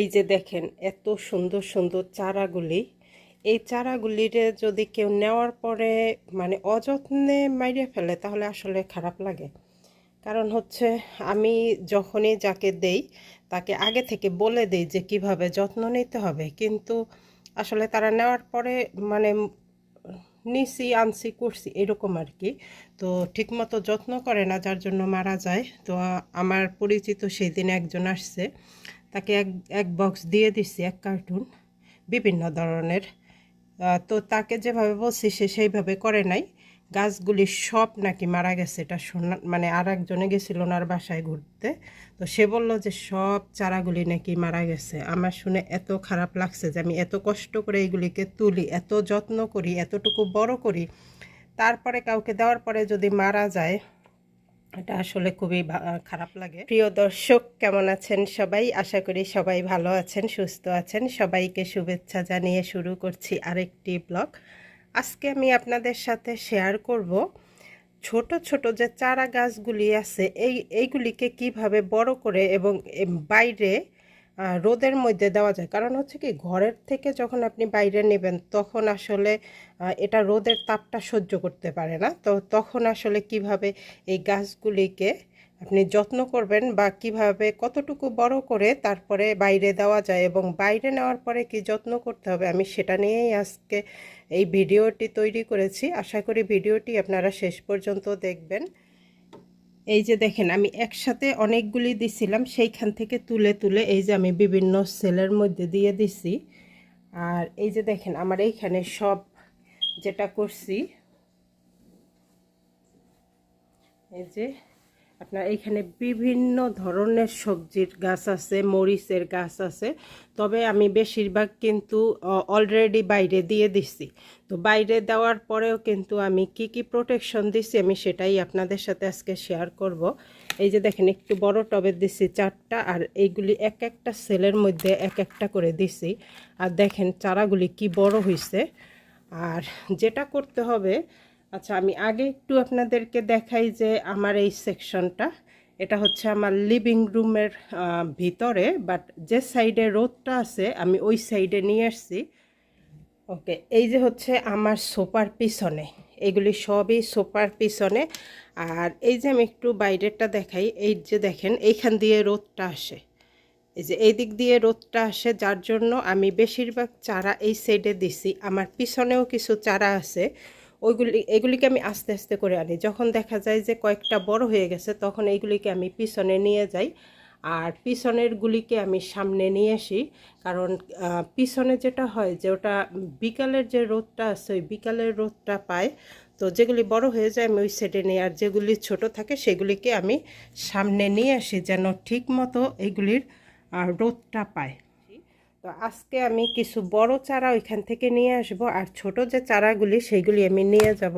এই যে দেখেন, এত সুন্দর সুন্দর চারাগুলি। এই চারাগুলিরে যদি কেউ নেওয়ার পরে মানে অযত্নে মাইরে ফেলে, তাহলে আসলে খারাপ লাগে। কারণ হচ্ছে, আমি যখনই যাকে দেই, তাকে আগে থেকে বলে দেই যে কীভাবে যত্ন নিতে হবে। কিন্তু আসলে তারা নেওয়ার পরে মানে নিছি, আনছি, করছি এরকম আর কি। তো ঠিকমতো যত্ন করে না, যার জন্য মারা যায়। তো আমার পরিচিত সেই দিন একজন আসছে। তাকে এক এক বক্স দিয়ে দিছি, এক কার্টুন বিভিন্ন ধরনের। তো তাকে যেভাবে বলছি, সে সেইভাবে করে নাই। গাছগুলি সব নাকি মারা গেছে, এটা শোনা মানে আর একজনে গেছিল ওনার বাসায় ঘুরতে। তো সে বলল যে, সব চারাগুলি নাকি মারা গেছে। আমার শুনে এত খারাপ লাগছে যে, আমি এত কষ্ট করে এইগুলিকে তুলি, এত যত্ন করি, এতটুকু বড় করি। তারপরে কাউকে দেওয়ার পরে যদি মারা যায় এটা আসলে খুবই খারাপ লাগে। প্রিয় দর্শক, কেমন আছেন সবাই? আশা করি সবাই ভালো আছেন, সুস্থ আছেন। সবাইকে শুভেচ্ছা জানিয়ে শুরু করছি আরেকটি ব্লগ। আজকে আমি আপনাদের সাথে শেয়ার করব ছোট ছোট যে চারা গাছগুলি আছে, এই, এইগুলিকে কীভাবে বড় করে এবং বাইরে রোদের মধ্যে দেওয়া যায়। কারণ হচ্ছে কি, ঘরের থেকে যখন আপনি বাইরে নেবেন, তখন আসলে এটা রোদের তাপটা সহ্য করতে পারে না। তো তখন আসলে কীভাবে এই গাছগুলিকে আপনি যত্ন করবেন বা কীভাবে কতটুকু বড় করে তারপরে বাইরে দেওয়া যায় এবং বাইরে নেওয়ার পরে কি যত্ন করতে হবে, আমি সেটা নিয়েই আজকে এই ভিডিওটি তৈরি করেছি। আশা করি ভিডিওটি আপনারা শেষ পর্যন্ত দেখবেন। এই যে দেখেন, আমি একসাথে অনেকগুলি দিছিলাম, সেইখান থেকে তুলে তুলে এই যে আমি বিভিন্ন সেলের মধ্যে দিয়ে দিছি। আর এই যে দেখেন, আমার এইখানে সব যেটা করছি, এই যে আপনার এইখানে বিভিন্ন ধরনের সবজির গাছ আছে, মরিচের গাছ আছে। তবে আমি বেশিরভাগ কিন্তু অলরেডি বাইরে দিয়ে দিছি। তো বাইরে দেওয়ার পরেও কিন্তু আমি কি কি প্রোটেকশন দিছি আমি সেটাই আপনাদের সাথে আজকে শেয়ার করব। এই যে দেখেন, একটু বড় টবে দিছি চারটা আর এইগুলি এক একটা সেলের মধ্যে এক একটা করে দিছি। আর দেখেন চারাগুলি কি বড় হয়েছে আর যেটা করতে হবে আচ্ছা আমি আগে একটু আপনাদেরকে দেখাই যে আমার এই সেকশনটা। এটা হচ্ছে আমার লিভিং রুমের ভিতরে, বাট যে সাইডে রোদটা আছে, আমি ওই সাইডে নিয়ে আসছি। ওকে, এই যে হচ্ছে আমার সোফার পিছনে, এগুলি সবই সোফার পিছনে। আর এই যে আমি একটু বাইরেরটা দেখাই, এই যে দেখেন, এইখান দিয়ে রোদটা আসে। এই যে এই দিক দিয়ে রোদটা আসে, যার জন্য আমি বেশিরভাগ চারা এই সাইডে দিছি। আমার পিছনেও কিছু চারা আছে। ওইগুলি, এগুলিকে আমি আস্তে আস্তে করে আনি। যখন দেখা যায় যে কয়েকটা বড় হয়ে গেছে, তখন এইগুলিকে আমি পিছনে নিয়ে যাই আর পিছনের গুলিকে আমি সামনে নিয়ে আসি। কারণ পিছনে যেটা হয় যে ওটা বিকালের যে রোদটা আছে, ওই বিকালের রোদটা পায়। তো যেগুলি বড় হয়ে যায়, আমি ওই সাইডে নিই আর যেগুলি ছোট থাকে, সেগুলিকে আমি সামনে নিয়ে আসি যেন ঠিক মতো এগুলির রোদটা পায়। তো আজকে আমি কিছু বড় চারা ওইখান থেকে নিয়ে আসব, আর ছোট যে চারাগুলি সেইগুলি আমি নিয়ে যাব।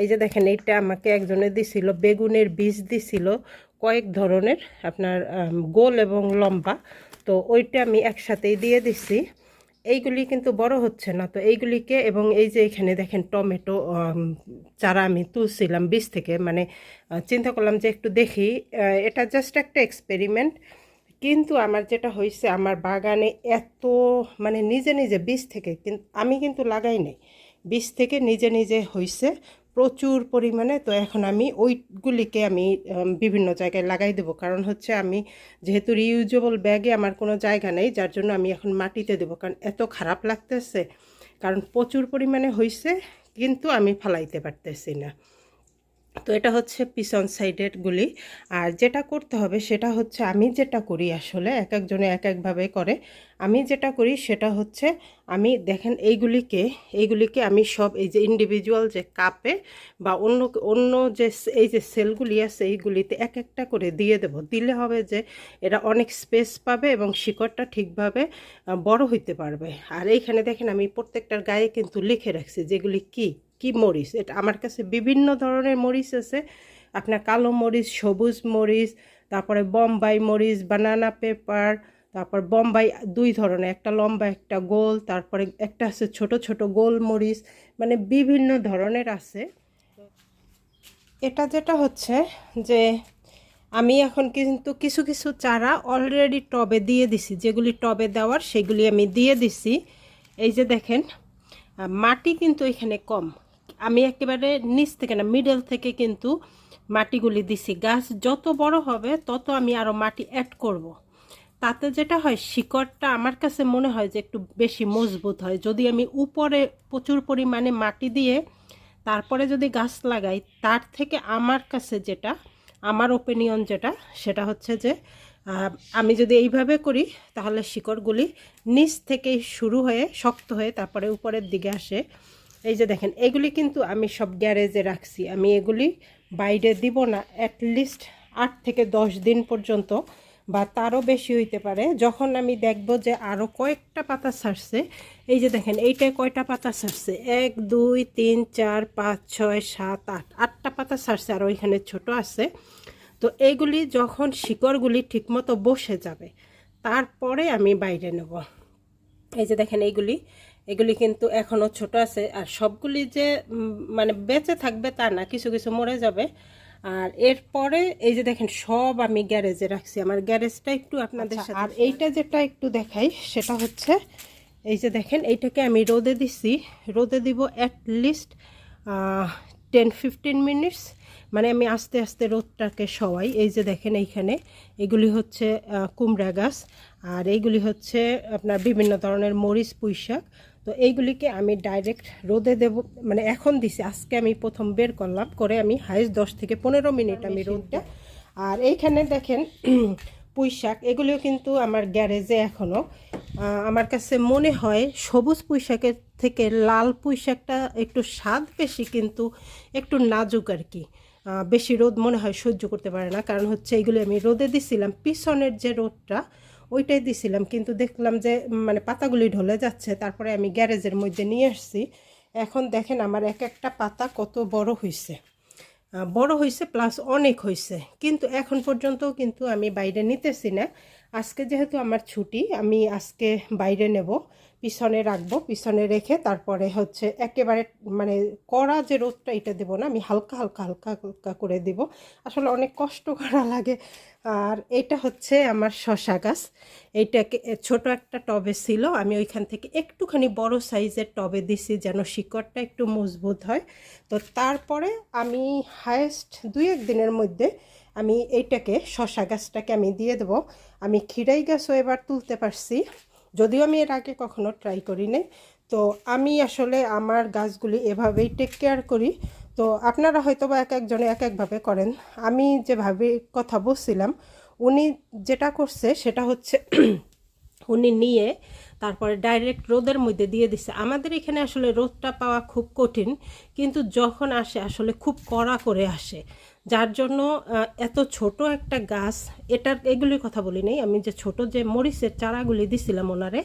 এই যে দেখেন, এইটা আমাকে একজনে দিছিল, বেগুনের বীজ দিছিল, কয়েক ধরনের আপনার গোল এবং লম্বা। তো ওইটা আমি একসাথেই দিয়ে দিছি। এইগুলি কিন্তু বড় হচ্ছে না, তো এইগুলিকে এবং এই যে এখানে দেখেন টমেটো চারা আমি তুলছিলাম বীজ থেকে। মানে চিন্তা করলাম যে একটু দেখি। এটা জাস্ট একটা এক্সপেরিমেন্ট কিন্তু আমার যেটা হয়েছে আমার বাগানে এত মানে নিজে নিজে বীজ থেকে কিন্তু আমি কিন্তু লাগাই নাই। বীজ থেকে নিজে নিজে হয়েছে প্রচুর পরিমাণে। তো এখন আমি ওইগুলিকে আমি বিভিন্ন জায়গায় লাগাই দেবো। কারণ হচ্ছে আমি যেহেতু রিউজেবল ব্যাগে আমার কোনো জায়গা নেই, যার জন্য আমি এখন মাটিতে দেবো। কারণ এত খারাপ লাগতেছে। কারণ প্রচুর পরিমাণে হয়েছে কিন্তু আমি ফালাইতে পারতেছি না। তো এটা হচ্ছে পিছন সাইডের গুলি। আর যেটা করতে হবে সেটা হচ্ছে আমি যেটা করি আসলে এক একজনে এক একভাবে করে। আমি যেটা করি সেটা হচ্ছে আমি দেখেন এইগুলিকে এইগুলিকে আমি সব এই যে ইন্ডিভিজুয়াল যে কাপে বা অন্য অন্য যে এই যে সেলগুলি আছে এইগুলিতে এক একটা করে দিয়ে দেব। দিলে হবে যে এরা অনেক স্পেস পাবে এবং শিকড়টা ঠিকভাবে বড় হইতে পারবে। আর এইখানে দেখেন আমি প্রত্যেকটার গায়ে কিন্তু লিখে রাখছি যেগুলি কি কি মরিচ। এটা আমার কাছে বিভিন্ন ধরনের মরিচ আছে। আপনার কালো মরিচ, সবুজ মরিচ, তারপরে বম্বাই মরিচ বানানা পেপার তারপর বম্বাই দুই ধরনের, একটা লম্বা, একটা গোল, তারপরে একটা আছে ছোট ছোট গোল মরিচ মানে বিভিন্ন ধরনের আছে। এটা যেটা হচ্ছে যে আমি এখন কিন্তু কিছু কিছু চারা অলরেডি টবে দিয়ে দিছি, যেগুলি টবে দেওয়ার সেগুলি আমি দিয়ে দিছি। এই যে দেখেন মাটি কিন্তু এখানে কম। আমি একেবারে নিচ থেকে না মিডল থেকে কিন্তু মাটিগুলি দিছি। গাছ যত বড় হবে, তত আমি আরও মাটি অ্যাড করব। তাতে যেটা হয়, শিকড়টা আমার কাছে মনে হয় যে একটু বেশি মজবুত হয়। যদি আমি উপরে প্রচুর পরিমাণে মাটি দিয়ে তারপরে যদি গাছ লাগাই, তার থেকে আমার কাছে যেটা, আমার ওপিনিয়ন যেটা, সেটা হচ্ছে যে আমি যদি এইভাবে করি, তাহলে শিকড়গুলি নিচ থেকেই শুরু হয়ে, শক্ত হয়ে তারপরে উপরের দিকে আসে। এই যে দেখেন, এগুলি কিন্তু আমি সব গ্যারেজে রাখছি। আমি এগুলি বাইরে দিব না অ্যাটলিস্ট আট থেকে দশ দিন পর্যন্ত বা তারও বেশি হইতে পারে। যখন আমি দেখব যে আরও কয়েকটা পাতা ছাড়ছে এই যে দেখেন এইটায় কয়টা পাতা ছাড়ছে এক, দুই, তিন, চার, পাঁচ, ছয়, সাত, আট। আটটা পাতা ছাড়ছে আর ওইখানে ছোট আছে। তো এইগুলি যখন শিকড়গুলি ঠিকমতো বসে যাবে, তারপরে আমি বাইরে নেব। এই যে দেখেন এইগুলি, এগুলি কিন্তু এখনও ছোট আছে। আর সবগুলি যে মানে বেঁচে থাকবে তা না, কিছু কিছু মরে যাবে। আর এরপরে এই যে দেখেন সব আমি গ্যারেজে রাখছি। আমার গ্যারেজটা একটু আপনাদের সাথে আর এইটা যেটা একটু দেখাই সেটা হচ্ছে এই যে দেখেন এইটাকে আমি রোদে দিছি। রোদে দিব at least ten fifteen minutes মানে আমি আস্তে আস্তে রোদটাকে সবাই এই যে দেখেন এইখানে এগুলি হচ্ছে কুমড়া গাছ। আর এইগুলি হচ্ছে আপনার বিভিন্ন ধরনের মরিচ পুঁই শাক তো এইগুলিকে আমি ডাইরেক্ট রোদে দেব মানে এখন দিছি আজকে আমি প্রথম বের করলাম করে আমি হাইস্ট দশ থেকে পনেরো মিনিট আমি রোদটা। আর এইখানে দেখেন পুঁই শাক এগুলিও কিন্তু আমার গ্যারেজে এখনও আমার কাছে মনে হয় সবুজ পুঁই শাকের থেকে লাল পুঁই শাকটা একটু স্বাদ বেশি কিন্তু একটু নাজুক আর কি। বেশি রোদ মনে হয় সহ্য করতে পারে না কারণ হচ্ছে এগুলি আমি রোদে দিছিলাম। পিছনের যে রোদটা ওইটাই দিছিলাম। কিন্তু দেখলাম যে মানে পাতাগুলি ঢলে যাচ্ছে, তারপরে আমি গ্যারেজের মধ্যে নিয়ে আসছি। এখন দেখেন আমার এক একটা পাতা কত বড় হয়েছে বড় হয়েছে প্লাস অনেক হয়েছে কিন্তু এখন পর্যন্ত কিন্তু আমি বাইরে নিতেছি না। আজকে যেহেতু আমার ছুটি, আমি আজকে বাইরে নেব। পিছনে রাখব, পিছনে রেখে তারপরে হচ্ছে একেবারে মানে কড়া যে রোদটা এটা দেবো না, আমি হালকা হালকা হালকা হালকা করে দিব। আসলে অনেক কষ্ট করা লাগে। আর এটা হচ্ছে আমার শশা গাছ। এইটাকে ছোট একটা টবে ছিল, আমি ওইখান থেকে একটুখানি বড় সাইজের টবে দিছি যেন শিকড়টা একটু মজবুত হয়। তো তারপরে আমি হায়েস্ট দুই এক দিনের মধ্যে আমি এইটাকে শশা গাছটাকে আমি দিয়ে দেবো। আমি খিরাই গাছও এবার তুলতে পারছি। যদিও আমি এর আগে কখনো ট্রাই করি নাই তো আমি আসলে আমার গাছগুলি এভাবেই টেক কেয়ার করি। তো আপনারা হয়তো বা এক একজনে এক একভাবে করেন। আমি যেভাবে কথা বলছিলাম, উনি যেটা করছে সেটা হচ্ছে উনি নিয়ে তারপরে ডাইরেক্ট রোদের মধ্যে দিয়ে দিছে। আমাদের এখানে আসলে রোদটা পাওয়া খুব কঠিন, কিন্তু যখন আসে আসলে খুব কড়া করে আসে। যার জন্য এত ছোট একটা গাছ, এটার এগুলির কথা বলি নেই, আমি যে ছোট যে মরিচের চারাগুলি দিছিলাম ওনারে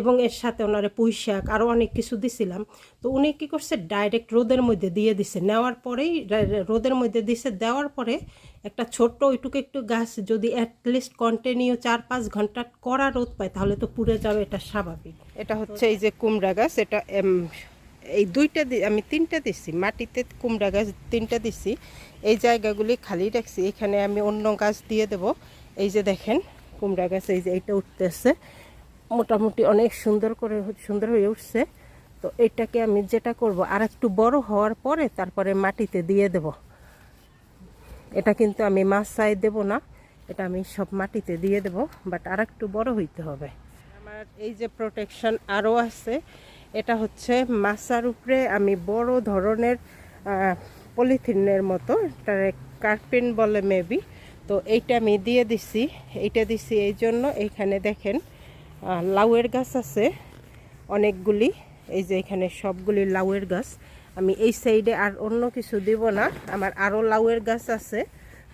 এবং এর সাথে ওনারে পুঁই শাক আরও অনেক কিছু দিছিলাম। তো উনি কী করছে ডাইরেক্ট রোদের মধ্যে দিয়ে দিছে। নেওয়ার পরেই রোদের মধ্যে দিছে। দেওয়ার পরে একটা ছোট্ট ওইটুকু একটু গাছ যদি অ্যাটলিস্ট কন্টিনিউ চার পাঁচ ঘণ্টা কড়া রোদ পায়, তাহলে তো পুড়ে যাবে, এটা স্বাভাবিক। এটা হচ্ছে এই যে কুমড়া গাছ, এটা এই দুইটা আমি তিনটা দিছি। মাটিতে কুমড়া গাছ তিনটা দিছি। এই জায়গাগুলি খালি রাখছি। এখানে আমি অন্য গাছ দিয়ে দেব। এই যে দেখেন, কুমড়া গাছ এই যে এইটা উঠতেছে। মোটামুটি অনেক সুন্দর করে সুন্দর হয়ে উঠছে। তো এটাকে আমি যেটা করব আর একটু বড় হওয়ার পরে তারপরে মাটিতে দিয়ে দেব। এটা কিন্তু আমি মাছ চাই দেব না, এটা আমি সব মাটিতে দিয়ে দেব বাট আর একটু বড় হইতে হবে। আমার এই যে প্রোটেকশন আরও আছে, এটা হচ্ছে মাছার উপরে আমি বড় ধরনের পলিথিনের মতো এটা কার্পিন বলে মেবি তো এইটা আমি দিয়ে দিছি, এইটা দিছি এই জন্য এইখানে দেখেন লাউয়ের গাছ আছে, অনেকগুলি। এই যে এখানে সবগুলি লাউয়ের গাছ। আমি এই সাইডে আর অন্য কিছু দিব না, আমার আরও লাউয়ের গাছ আছে,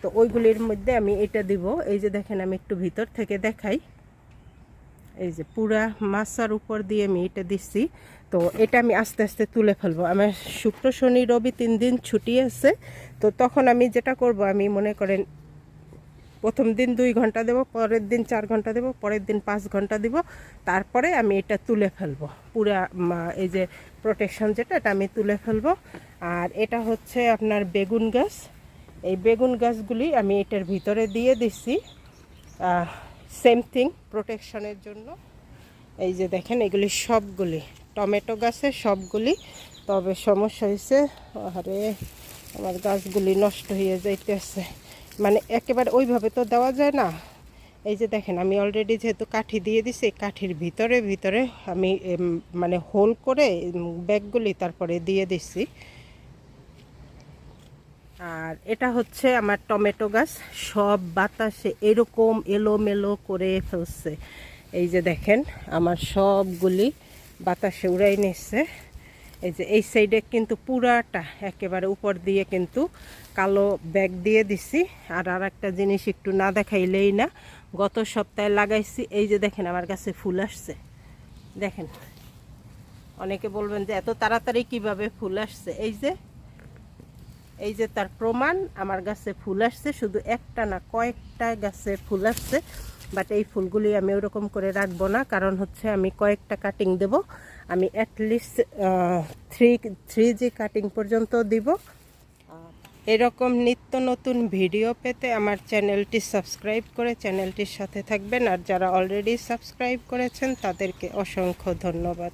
তো ওইগুলির মধ্যে আমি এটা দিব। এই যে দেখেন, আমি একটু ভিতর থেকে দেখাই। এই যে পুরা মাছার উপর দিয়ে আমি এটা দিচ্ছি। তো এটা আমি আস্তে আস্তে তুলে ফেলব। আমার শুক্র, শনি, রবি তিন দিন ছুটি আছে, তো তখন আমি যেটা করব, আমি মনে করেন প্রথম দিন দুই ঘণ্টা দেব, পরের দিন চার ঘণ্টা দেব, পরের দিন পাঁচ ঘণ্টা দিব। তারপরে আমি এটা তুলে ফেলব। পুরা এই যে প্রোটেকশন যেটা, এটা আমি তুলে ফেলব। আর এটা হচ্ছে আপনার বেগুন গাছ। এই বেগুন গাছগুলি আমি এটার ভিতরে দিয়ে দিচ্ছি সেম থিং প্রোটেকশনের জন্য। এই যে দেখেন, এগুলি সবগুলি, টমেটো গাছের সবগুলি। তবে সমস্যা হয়েছে আরে আমার গাছগুলি নষ্ট হয়ে যাইতেছে। মানে একেবারে ওইভাবে তো দেওয়া যায় না। এই যে দেখেন, আমি অলরেডি যেহেতু কাঠি দিয়ে দিছি কাঠির ভিতরে ভিতরে আমি মানে হোল করে ব্যাগগুলি তারপরে দিয়ে দিছি। আর এটা হচ্ছে আমার টমেটো গাছ, সব বাতাসে এরকম এলোমেলো করে ফেলছে। এই যে দেখেন, আমার সবগুলি বাতাসে উড়াই নিচ্ছে। এই যে এই সাইডে কিন্তু পুরাটা একেবারে উপর দিয়ে কিন্তু কালো ব্যাগ দিয়ে দিছি। আর আর একটা জিনিস একটু না দেখাইলেই না, গত সপ্তাহে লাগাইছি, এই যে দেখেন আমার কাছে ফুল আসছে। দেখেন, অনেকে বলবেন যে এত তাড়াতাড়ি কীভাবে ফুল আসছে? এই যে এই যে তার প্রমাণ, আমার গাছে ফুল আসছে, শুধু একটা না, কয়েকটা গাছে ফুল আসছে বাট এই ফুলগুলি আমি ওরকম করে রাখব না, কারণ হচ্ছে আমি কয়েকটা কাটিং দেব। আমি at least three three G cutting পর্যন্ত দিব। এরকম নিত্য নতুন ভিডিও পেতে আমার চ্যানেলটি সাবস্ক্রাইব করে চ্যানেলটির সাথে থাকবেন। আর যারা অলরেডি সাবস্ক্রাইব করেছেন, তাদেরকে অসংখ্য ধন্যবাদ।